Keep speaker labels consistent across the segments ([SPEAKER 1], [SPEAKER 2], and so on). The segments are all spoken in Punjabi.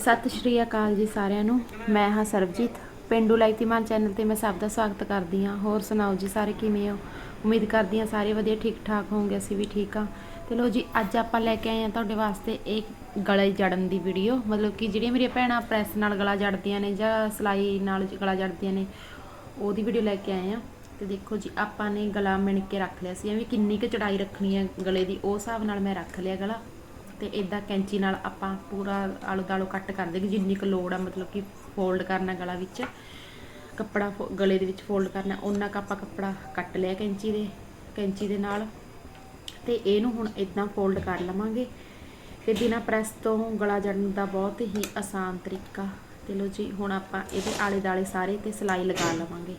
[SPEAKER 1] ਸਤਿ ਸ਼੍ਰੀ ਅਕਾਲ ਜੀ ਸਾਰਿਆਂ ਨੂੰ। ਮੈਂ ਹਾਂ ਸਰਬਜੀਤ। ਪਿੰਡੂ ਲਾਈਤੀਮਾਨ ਚੈਨਲ ਤੇ ਮੈਂ ਸਭ ਦਾ ਸਵਾਗਤ ਕਰਦੀ ਹਾਂ। ਹੋਰ ਸੁਣਾਓ ਜੀ ਸਾਰੇ ਕਿਵੇਂ ਹੋ? ਉਮੀਦ ਕਰਦੀ ਹਾਂ ਸਾਰੇ ਵਧੀਆ ਠੀਕ ਠਾਕ ਹੋਵੋਗੇ, ਅਸੀਂ ਵੀ ਠੀਕ ਹਾਂ। ਤੇ ਲੋ ਜੀ, ਅੱਜ ਆਪਾਂ ਲੈ ਕੇ ਆਏ ਹਾਂ ਤੁਹਾਡੇ ਵਾਸਤੇ ਇੱਕ ਗਲਾ ਜੜਨ ਦੀ ਵੀਡੀਓ। ਮਤਲਬ ਕਿ ਜਿਹੜੀਆਂ ਮੇਰੀਆਂ ਭੈਣਾਂ ਪ੍ਰੈਸ ਨਾਲ ਗਲਾ ਜੜਦੀਆਂ ਨੇ ਜਾਂ ਸਿਲਾਈ ਨਾਲ ਗਲਾ ਜੜਦੀਆਂ ਨੇ, ਉਹਦੀ ਵੀਡੀਓ ਲੈ ਕੇ ਆਏ ਹਾਂ। ਤੇ ਦੇਖੋ ਜੀ, ਆਪਾਂ ਨੇ ਗਲਾ ਮਿਣ ਕੇ ਰੱਖ ਲਿਆ ਸੀ। ਐਵੇਂ ਕਿੰਨੀ ਕੁ ਚੜਾਈ ਰੱਖਣੀ ਹੈ ਗਲੇ ਦੀ ਉਸ ਹਿਸਾਬ ਨਾਲ ਮੈਂ ਰੱਖ ਲਿਆ ਗਲਾ। ਤੇ ਇਦਾਂ ਕੈਂਚੀ ਨਾਲ ਆਪਾਂ ਪੂਰਾ ਆਲੂ ਦਾਲੂ ਕੱਟ ਕਰ ਦੇਗੇ ਜਿੰਨੀ ਕੁ ਲੋੜ ਆ, ਮਤਲਬ ਕਿ ਫੋਲਡ ਕਰਨਾ ਗਲਾ ਵਿੱਚ, ਕੱਪੜਾ ਫੋ- ਗਲੇ ਦੇ ਵਿੱਚ ਫੋਲਡ ਕਰਨਾ ਉਹਨਾਂ ਕੁ ਆਪਾਂ ਕੱਪੜਾ ਕੱਟ ਲਿਆ ਕੈਂਚੀ ਦੇ ਕੈਂਚੀ ਦੇ ਨਾਲ। ਤੇ ਇਹਨੂੰ ਹੁਣ ਇਦਾਂ ਫੋਲਡ ਕਰ ਲਵਾਂਗੇ। ਤੇ ਬਿਨਾਂ ਪ੍ਰੈਸ ਤੋਂ ਗਲਾ ਜੜਨ ਦਾ ਬਹੁਤ ਹੀ ਆਸਾਨ ਤਰੀਕਾ। ਤੇ ਲੋ ਜੀ, ਹੁਣ ਆਪਾਂ ਇਹਦੇ ਆਲੇ ਦਾਲੇ ਸਾਰੇ ਤੇ ਸਿਲਾਈ ਲਗਾ ਲਵਾਂਗੇ।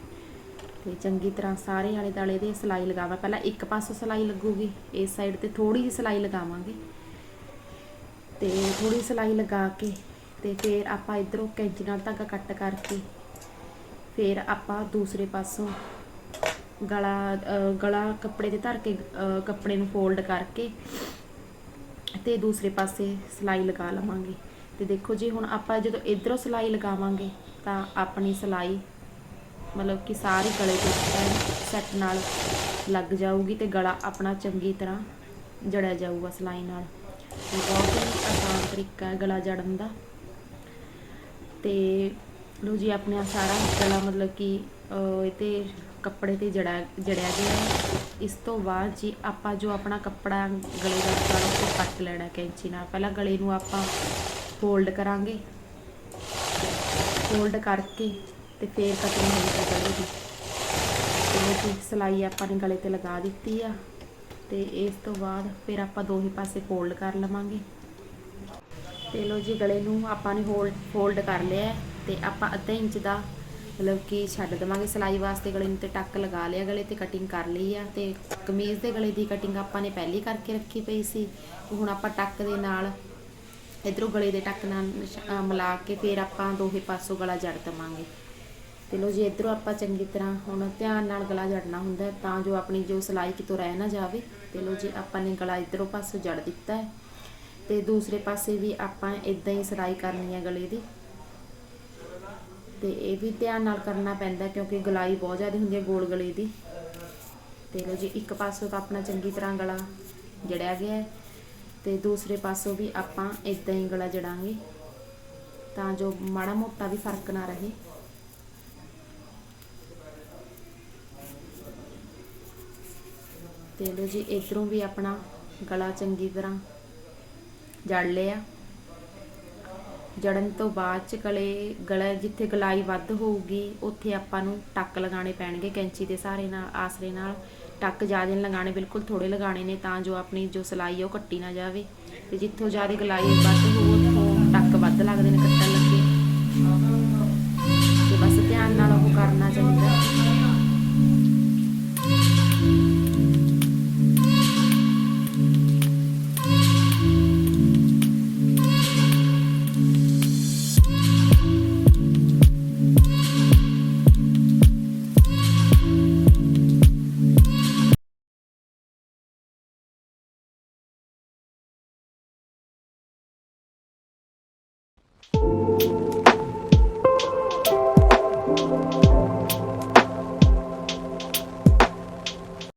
[SPEAKER 1] ਤੇ ਚੰਗੀ ਤਰ੍ਹਾਂ ਸਾਰੇ ਆਲੇ ਦਾਲੇ ਦੇ ਸਿਲਾਈ ਲਗਾਵਾਂ। ਪਹਿਲਾਂ ਇੱਕ ਪਾਸੋਂ ਸਿਲਾਈ ਲੱਗੂਗੀ, ਇਸ ਸਾਈਡ ਤੇ ਥੋੜੀ ਜਿਹੀ ਸਿਲਾਈ ਲਗਾਵਾਂਗੇ। ਤੇ ਥੋੜੀ ਸਿਲਾਈ ਲਗਾ ਕੇ ਤੇ ਫਿਰ ਆਪਾਂ ਇਧਰੋਂ ਕੈਂਚੀ ਨਾਲ ਧਾਗਾ ਕੱਟ ਕਰਕੇ ਫਿਰ ਆਪਾਂ ਦੂਸਰੇ ਪਾਸੋਂ ਗਲਾ ਗਲਾ ਕੱਪੜੇ ਦੇ ਧਰ ਕੇ ਕੱਪੜੇ ਨੂੰ ਫੋਲਡ ਕਰਕੇ ਤੇ ਦੂਸਰੇ ਪਾਸੇ ਸਿਲਾਈ ਲਗਾ ਲਵਾਂਗੇ। ਤੇ ਦੇਖੋ ਜੀ, ਹੁਣ ਆਪਾਂ ਜਦੋਂ ਇਧਰੋਂ ਸਿਲਾਈ ਲਗਾਵਾਂਗੇ ਤਾਂ ਆਪਣੀ ਸਿਲਾਈ ਮਤਲਬ ਕਿ ਸਾਰੀ ਗਲੇ ਤੇ ਸੈੱਟ ਨਾਲ ਲੱਗ ਜਾਊਗੀ ਤੇ ਗਲਾ ਆਪਣਾ ਚੰਗੀ ਤਰ੍ਹਾਂ ਜੜਿਆ ਜਾਊਗਾ ਸਿਲਾਈ ਨਾਲ। ਬਹੁਤ ਤਰੀਕਾ ਹੈ ਗਲਾ ਜੜਨ ਦਾ। ਤੇ ਲੋ ਜੀ, ਆਪਣੇ ਸਾਰਾ ਗਲਾ ਮਤਲਬ ਕਿ ਇਹ ਤੇ ਕੱਪੜੇ ਤੇ ਜੜਾ ਜੜਿਆ ਗਿਆ ਹੈ। ਇਸ ਤੋਂ ਬਾਅਦ ਜੀ ਆਪਾਂ ਜੋ ਆਪਣਾ ਕੱਪੜਾ ਗਲੇ ਦਾ ਗਲਾ ਉਹ ਕੱਟ ਲੈਣਾ ਕੈਂਚੀ ਨਾਲ। ਪਹਿਲਾਂ ਗਲੇ ਨੂੰ ਆਪਾਂ ਫੋਲਡ ਕਰਾਂਗੇ। ਫੋਲਡ ਕਰਕੇ ਤੇ ਫੇਰ ਕਟਿੰਗ ਹੋਣੀ ਗਲੇ ਤੇ ਜੀ, ਸਿਲਾਈ ਆਪਾਂ ਨੇ ਗਲੇ ਤੇ ਲਗਾ ਦਿੱਤੀ ਆ। ਤੇ ਇਸ ਤੋਂ ਬਾਅਦ ਫਿਰ ਆਪਾਂ ਦੋਹੇ ਪਾਸੇ ਫੋਲਡ ਕਰ ਲਵਾਂਗੇ। ਤੇ ਲੋ ਜੀ ਗਲੇ ਨੂੰ ਆਪਾਂ ਨੇ ਹੋਲਡ ਫੋਲਡ ਕਰ ਲਿਆ ਹੈ ਤੇ ਆਪਾਂ ਅੱਧਾ ਇੰਚ ਦਾ ਮਤਲਬ ਕਿ ਛੱਡ ਦੇਵਾਂਗੇ ਸਿਲਾਈ ਵਾਸਤੇ, ਗਲੇ ਨੂੰ ਤੇ ਟੱਕ ਲਗਾ ਲਿਆ, ਗਲੇ ਤੇ ਕਟਿੰਗ ਕਰ ਲਈ ਆ ਤੇ ਕਮੀਜ਼ ਦੇ ਗਲੇ ਦੀ ਕਟਿੰਗ ਆਪਾਂ ਨੇ ਪਹਿਲੀ ਕਰਕੇ ਰੱਖੀ ਪਈ ਸੀ ਹੁਣ ਆਪਾਂ ਟੱਕ ਦੇ ਨਾਲ ਇਧਰੋਂ ਗਲੇ ਦੇ ਟੱਕ ਨਾਲ ਮਿਲਾ ਕੇ ਫਿਰ ਆਪਾਂ ਦੋਹੇ ਪਾਸੋਂ ਗਲਾ ਜੜ ਦੇਵਾਂਗੇ। ਤੇ ਲੋ ਜੀ ਇਧਰੋਂ ਆਪਾਂ ਚੰਗੀ ਤਰ੍ਹਾਂ ਹੁਣ ਧਿਆਨ ਨਾਲ ਗਲਾ ਜੜਨਾ ਹੁੰਦਾ ਤਾਂ ਜੋ ਆਪਣੀ ਜੋ ਸਿਲਾਈ ਕਿਤੋਂ ਰਹਿ ਨਾ ਜਾਵੇ। ਤੇ ਲੋ ਜੀ ਆਪਾਂ ਨੇ ਗਲਾ ਇਧਰੋਂ ਪਾਸੋਂ ਜੜ ਦਿੱਤਾ ਹੈ। ਤੇ ਦੂਸਰੇ ਪਾਸੇ ਵੀ ਆਪਾਂ ਇਦਾਂ ਹੀ ਸਿਲਾਈ ਕਰਨੀ ਹੈ ਗਲੇ ਦੀ। ਤੇ ਇਹ ਵੀ ਧਿਆਨ ਨਾਲ ਕਰਨਾ ਪੈਂਦਾ ਕਿਉਂਕਿ ਗਲਾਈ ਬਹੁਤ ਜ਼ਿਆਦਾ ਹੁੰਦੀ ਹੈ ਗੋਲ ਗਲੇ ਦੀ। ਤੇ ਲੋ ਜੀ, ਇੱਕ ਪਾਸੋਂ ਤਾਂ ਆਪਣਾ ਚੰਗੀ ਤਰ੍ਹਾਂ ਗਲਾ ਜੜਿਆ ਗਿਆ ਹੈ। ਤੇ ਦੂਸਰੇ ਪਾਸੋਂ ਵੀ ਆਪਾਂ ਇਦਾਂ ਹੀ ਗਲਾ ਜੜਾਂਗੇ ਤਾਂ ਜੋ ਮਾੜਾ ਮੋਟਾ ਵੀ ਫ਼ਰਕ ਨਾ ਰਹੇ। ਤੇ ਲੋ ਜੀ, ਇਧਰੋਂ ਵੀ ਆਪਣਾ ਗਲਾ ਚੰਗੀ ਤਰ੍ਹਾਂ ਜੜ ਲਿਆ। ਜੜਨ ਤੋਂ ਬਾਅਦ ਚ ਗਲੇ ਗਲੇ ਜਿੱਥੇ ਗਲਾਈ ਵੱਧ ਹੋਊਗੀ, ਉੱਥੇ ਆਪਾਂ ਨੂੰ ਟੱਕ ਲਗਾਉਣੇ ਪੈਣਗੇ ਕੈਂਚੀ ਦੇ ਸਹਾਰੇ ਨਾਲ, ਆਸਰੇ ਨਾਲ। ਟੱਕ ਜ਼ਿਆਦਾ ਨਹੀਂ ਲਗਾਉਣੇ, ਬਿਲਕੁਲ ਥੋੜੇ ਲਗਾਉਣੇ ਨੇ ਤਾਂ ਜੋ ਆਪਣੀ ਜੋ ਸਿਲਾਈ ਹੈ ਉਹ ਕੱਟੀ ਨਾ ਜਾਵੇ। ਤੇ ਜਿੱਥੋਂ ਜ਼ਿਆਦਾ ਗਲਾਈ ਵੱਧ ਹੋਊ, ਉੱਥੋਂ ਟੱਕ ਵੱਧ ਲੱਗਦੇ ਨੇ